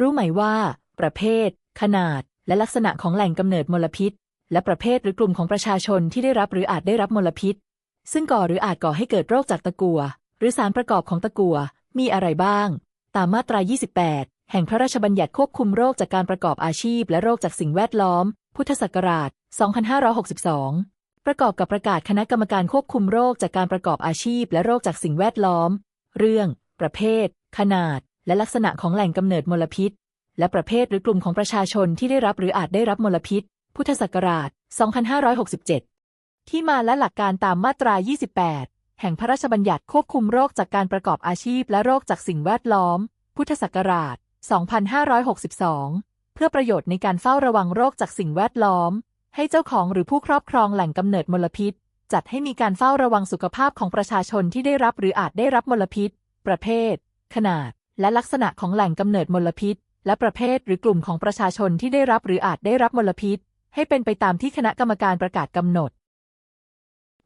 รู้ไหมว่า ประเภท ขนาด และลักษณะของแหล่งกำเนิดมลพิษ และประเภทหรือกลุ่มของประชาชนที่ได้รับหรืออาจได้รับมลพิษ ซึ่งก่อหรืออาจก่อให้เกิดโรคจากตะกั่วหรือสารประกอบของตะกั่วมีอะไรบ้าง ตามมาตรา 28 แห่งพระราชบัญญัติควบคุมโรคจากการประกอบอาชีพ และโรคจากสิ่งแวดล้อม พุทธศักราช 2562 ประกอบกับประกาศคณะกรรมการควบคุมโรคจากการประกอบอาชีพ และโรคจากสิ่งแวดล้อม เรื่อง ประเภท ขนาด และลักษณะของแหล่งกำเนิดมลพิษ และประเภทหรือกลุ่มของประชาชนที่ได้รับหรืออาจได้รับมลพิษ พุทธศักราช 2567 ที่มาและหลักการตามมาตรา 28 แห่งพระราชบัญญัติควบคุมโรคจากการประกอบอาชีพและโรคจากสิ่งแวดล้อม พุทธศักราช 2562 เพื่อประโยชน์ในการเฝ้าระวังโรคจากสิ่งแวดล้อม ให้เจ้าของหรือผู้ครอบครองแหล่งกำเนิดมลพิษ จัดให้มีการเฝ้าระวังสุขภาพของประชาชนที่ได้รับหรืออาจได้รับมลพิษ ประเภท ขนาด และลักษณะของแหล่งกำเนิดมลพิษ และประเภทหรือกลุ่มของประชาชนที่ได้รับหรืออาจได้รับมลพิษ ให้เป็นไปตามที่คณะกรรมการประกาศกำหนด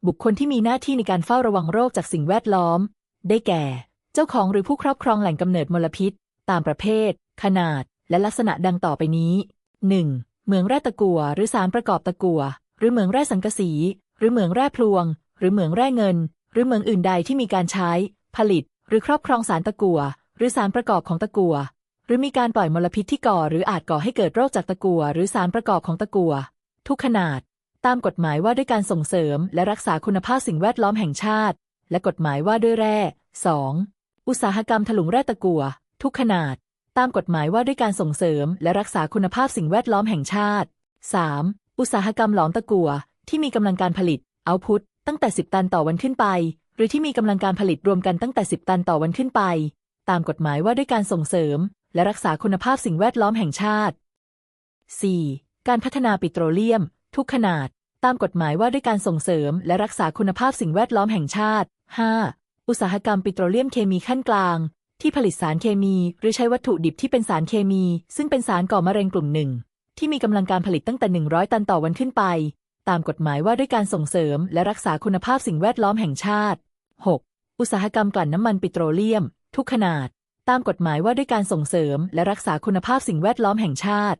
บุคคลที่มีหน้าที่ในการเฝ้าระวังโรคจากสิ่งแวดล้อม ได้แก่ เจ้าของหรือผู้ครอบครองแหล่งกำเนิดมลพิษ ตามประเภท ขนาด และลักษณะดังต่อไปนี้ 1. เหมืองแร่ตะกั่วหรือสารประกอบตะกั่วหรือเหมืองแร่สังกะสี หรือเหมืองแร่พลวง หรือเหมืองแร่เงิน หรือเหมืองอื่นใดที่มีการใช้ ผลิต หรือครอบครองสารตะกั่ว หรือสารประกอบของตะกั่วหรือมีการปล่อยมลพิษที่ก่อ หรืออาจก่อให้เกิดโรคจากตะกั่วหรือสารประกอบของตะกั่วทุกขนาด ตามกฎหมายว่าด้วยการส่งเสริม และรักษาคุณภาพสิ่งแวดล้อมแห่งชาติ และกฎหมายว่าด้วยแร่ 2. อุตสาหกรรมถลุงแร่ตะกั่วทุกขนาด ตามกฎหมายว่าด้วยการส่งเสริม และรักษาคุณภาพสิ่งแวดล้อมแห่งชาติ 3. อุตสาหกรรมหลอมตะกั่วที่มีกำลังการผลิตเอาพุตตั้งแต่ 10 ตันต่อวันขึ้นไป หรือที่มีกำลังการผลิตรวมกันตั้งแต่ 10 ตันต่อวันขึ้นไป ตามกฎหมายว่าด้วยการส่งเสริม และรักษาคุณภาพสิ่งแวดล้อมแห่งชาติ 4. การพัฒนาปิโตรเลียม ทุกขนาด ตามกฎหมายว่าด้วยการส่งเสริม และรักษาคุณภาพสิ่งแวดล้อมแห่งชาติ 5. อุตสาหกรรมปิโตรเลียมเคมีขั้นกลาง ที่ผลิตสารเคมี หรือใช้วัตถุดิบที่เป็นสารเคมี ซึ่งเป็นสารก่อมะเร็งกลุ่มหนึ่ง ที่มีกำลังการผลิตตั้งแต่ 100 ตันต่อวันขึ้นไป ตามกฎหมายว่าด้วยการส่งเสริม และรักษาคุณภาพสิ่งแวดล้อมแห่งชาติ 6. อุตสาหกรรมกลั่นน้ำมันปิโตรเลียม ทุกขนาด ตามกฎหมายว่าด้วยการส่งเสริม และรักษาคุณภาพสิ่งแวดล้อมแห่งชาติ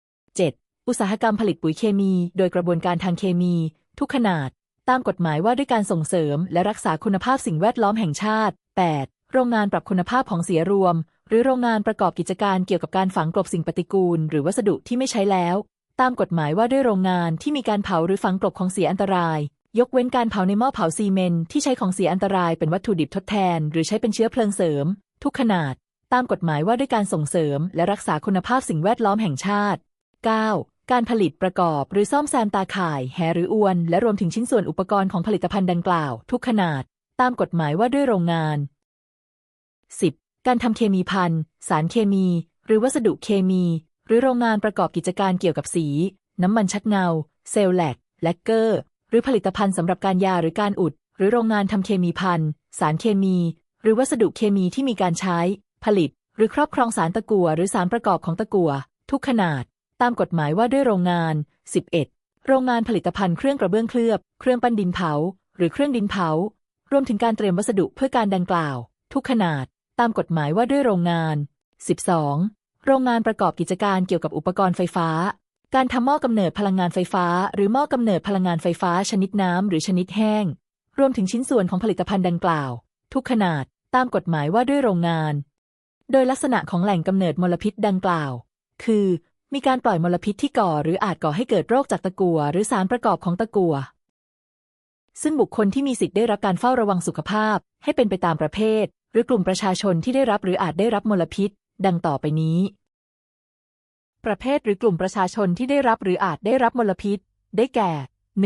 7. อุตสาหกรรมผลิตปุ๋ยเคมี โดยกระบวนการทางเคมี ทุกขนาด ตามกฎหมายว่าด้วยการส่งเสริม และรักษาคุณภาพสิ่งแวดล้อมแห่งชาติ 8. โรงงานปรับคุณภาพของเสียรวม หรือโรงงานประกอบกิจการเกี่ยวกับการฝังกลบสิ่งปฏิกูล หรือวัสดุที่ไม่ใช้แล้ว ตามกฎหมายว่าด้วยโรงงานที่มีการเผาหรือฝังกลบของเสียอันตราย ยกเว้นการเผาในหม้อเผาซีเมนต์ที่ใช้ของเสียอันตรายเป็นวัตถุดิบทดแทน หรือใช้เป็นเชื้อเพลิงเสริม ทุกขนาด ตามกฎหมายว่าด้วยการส่งเสริม และรักษาคุณภาพสิ่งแวดล้อมแห่งชาติ 9. การผลิตประกอบ หรือซ่อมแซมตาข่าย แหหรืออวน และรวมถึงชิ้นส่วนอุปกรณ์ของผลิตภัณฑ์ดังกล่าว ทุกขนาด ตามกฎหมายว่าด้วยโรงงาน 10. การทำเคมีพันสารเคมี หรือวัสดุเคมี หรือโรงงานประกอบกิจการเกี่ยวกับสี น้ำมันชักเงา เซลแลกแลกเกอร์ หรือผลิตภัณฑ์สำหรับการยาหรือการอุด หรือโรงงานทำเคมีพันสารเคมี หรือวัสดุเคมีที่มีการใช้ ผลิต หรือครอบครองสารตะกั่วหรือสารประกอบของตะกั่วทุกขนาด ตามกฎหมายว่าด้วยโรงงาน 11. โรงงานผลิตภัณฑ์เครื่องกระเบื้องเคลือบ เครื่องปั้นดินเผา หรือเครื่องดินเผา รวมถึงการเตรียมวัสดุเพื่อการดังกล่าว ทุกขนาด ตามกฎหมายว่าด้วยโรงงาน 12. โรงงานประกอบกิจการเกี่ยวกับอุปกรณ์ไฟฟ้า การทำหม้อกำเนิดพลังงานไฟฟ้า หรือหม้อกำเนิดพลังงานไฟฟ้าชนิดน้ำหรือชนิดแห้ง รวมถึงชิ้นส่วนของผลิตภัณฑ์ดังกล่าว ทุกขนาดตามกฎหมายว่าด้วยโรงงาน โดยลักษณะของแหล่งกำเนิดมลพิษดังกล่าว คือ มีการปล่อยมลพิษที่ก่อหรืออาจก่อให้เกิดโรคจากตะกั่วหรือสารประกอบของตะกั่วซึ่งบุคคลที่มีสิทธิ์ได้รับการเฝ้าระวังสุขภาพ ให้เป็นไปตามประเภท หรือกลุ่มประชาชนที่ได้รับหรืออาจได้รับมลพิษ ดังต่อไปนี้ ประเภทหรือกลุ่มประชาชนที่ได้รับหรืออาจได้รับมลพิษ ได้แก่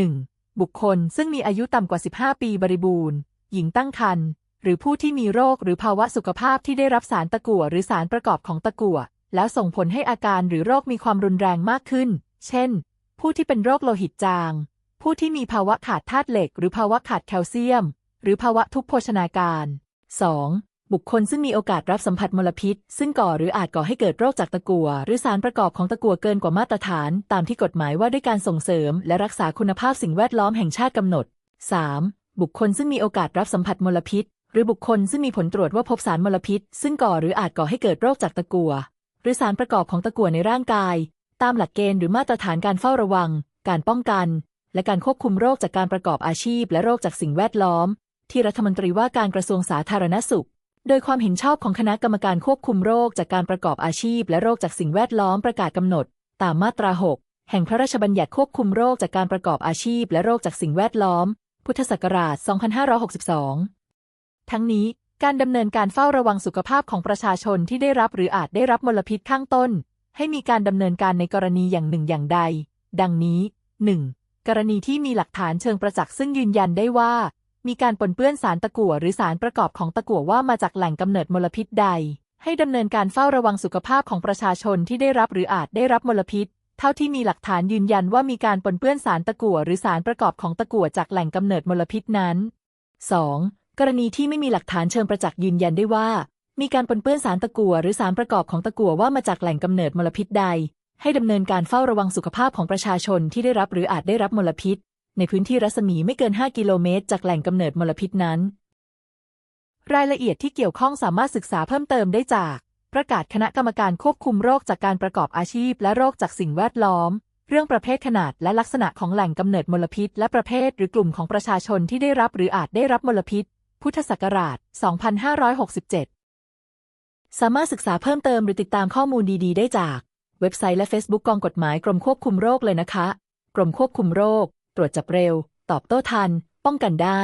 1. บุคคลซึ่งมีอายุต่ำกว่า 15 ปีบริบูรณ์ หญิงตั้งครรภ์หรือผู้ที่มีโรคหรือภาวะสุขภาพที่ได้รับสารตะกั่วหรือสารประกอบของตะกั่วแล้วส่งผลให้อาการหรือโรคมีความรุนแรงมากขึ้น เช่น ผู้ที่เป็นโรคโลหิตจาง ผู้ที่มีภาวะขาดธาตุเหล็ก หรือภาวะขาดแคลเซียม หรือภาวะทุพโภชนาการ 2. บุคคลซึ่งมีโอกาสรับสัมผัสมลพิษ ซึ่งก่อหรืออาจก่อให้เกิดโรคจากตะกั่วหรือสารประกอบของตะกั่วเกินกว่ามาตรฐาน ตามที่กฎหมายว่าด้วยการส่งเสริม และรักษาคุณภาพสิ่งแวดล้อมแห่งชาติกำหนด 3. บุคคลซึ่งมีโอกาสรับสัมผัสมลพิษ หรือบุคคลซึ่งมีผลตรวจว่าพบสารมลพิษ ซึ่งก่อหรืออาจก่อให้เกิดโรคจากตะกั่วหรือสารประกอบของตะกั่วในร่างกาย ตามหลักเกณฑ์หรือมาตรฐานการเฝ้าระวัง การป้องกัน และการควบคุมโรคจากการประกอบอาชีพ และโรคจากสิ่งแวดล้อม ที่รัฐมนตรีว่าการกระทรวงสาธารณสุข โดยความเห็นชอบของคณะกรรมการควบคุมโรคจากการประกอบอาชีพ และโรคจากสิ่งแวดล้อมประกาศกำหนด ตามมาตรา 6 แห่งพระราชบัญญัติควบคุมโรคจากการประกอบอาชีพ และโรคจากสิ่งแวดล้อม พุทธศักราช 2562 ทั้งนี้การดำเนินการเฝ้าระวังสุขภาพของประชาชนที่ได้รับหรืออาจได้รับมลพิษข้างต้น ให้มีการดำเนินการในกรณีอย่างหนึ่งอย่างใด ดังนี้ 1. กรณีที่มีหลักฐานเชิงประจักษ์ซึ่งยืนยันได้ว่า มีการปนเปื้อนสารตะกั่วหรือสารประกอบของตะกั่วว่ามาจากแหล่งกำเนิดมลพิษใด ให้ดำเนินการเฝ้าระวังสุขภาพของประชาชนที่ได้รับหรืออาจได้รับมลพิษ เท่าที่มีหลักฐานยืนยันว่ามีการปนเปื้อนสารตะกั่วหรือสารประกอบของตะกั่วจากแหล่งกำเนิดมลพิษนั้น 2. กรณีที่ไม่มีหลักฐานเชิงประจักษ์ยืนยันได้ว่า มีการปนเปื้อนสารตะกั่วหรือสารประกอบของตะกั่วว่ามาจากแหล่งกำเนิดมลพิษใด ให้ดำเนินการเฝ้าระวังสุขภาพของประชาชนที่ได้รับหรืออาจได้รับมลพิษ ในพื้นที่รัศมีไม่เกิน 5 กิโลเมตร จากแหล่งกำเนิดมลพิษนั้น รายละเอียดที่เกี่ยวข้องสามารถศึกษาเพิ่มเติมได้จาก ประกาศคณะกรรมการควบคุมโรคจากการประกอบอาชีพ และโรคจากสิ่งแวดล้อม เรื่องประเภทขนาดและลักษณะของแหล่งกำเนิดมลพิษ และประเภทหรือกลุ่มของประชาชนที่ได้รับหรืออาจได้รับมลพิษ พุทธศักราช 2567 สามารถศึกษาเพิ่มเติมหรือติดตามข้อมูลดี ๆ ได้จาก เว็บไซต์และ Facebook กองกฎหมายกรมควบคุมโรคเลยนะคะ กรมควบคุมโรค ตรวจจับเร็ว ตอบโต้ทัน ป้องกันได้